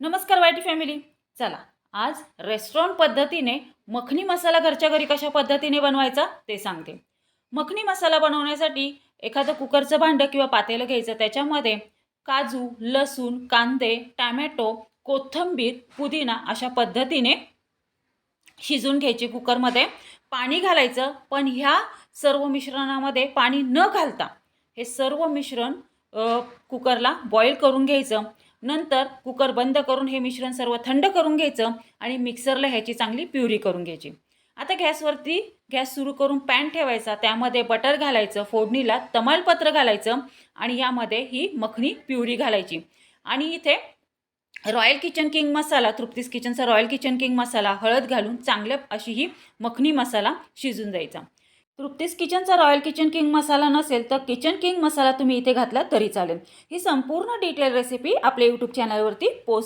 नमस्कार YT family. चला आज रेस्टॉरंट पद्धतीने मखनी मसाला घरच्या घरी कशा पद्धतीने बनवायचा ते सांगते. मखनी मसाला बनवण्यासाठी एखादं कुकरचं भांडं किंवा पातेलं घ्यायचं त्याच्यामध्ये काजू लसूण कांदे टॅमॅटो कोथिंबीर पुदिना अशा पद्धतीने शिजून घ्यायची कुकरमध्ये. पाणी घालायचं पण ह्या सर्व मिश्रणामध्ये पाणी न घालता हे सर्व मिश्रण कुकरला बॉईल करून घ्यायचं. नंतर कुकर बंद करून हे मिश्रण सर्व थंड करून घ्यायचं आणि मिक्सरला ह्याची चांगली प्युरी करून घ्यायची. आता गॅसवरती गॅस सुरू करून पॅन ठेवायचा त्यामध्ये बटर घालायचं फोडणीला तमालपत्र घालायचं आणि यामध्ये ही मखनी प्युरी घालायची. आणि इथे रॉयल किचन किंग मसाला तृप्तीस किचनचा रॉयल किचन किंग मसाला हळद घालून चांगल्या अशी ही मखनी मसाला शिजून जायचा तृप्तीस किचनचा रॉयल किचन किंग मसाला नसेल तर किचन किंग मसाला तुम्ही इथे घातला तरी चालेल. ही संपूर्ण डिटेल रेसिपी आपल्या यूट्यूब चॅनलवरती पोस्ट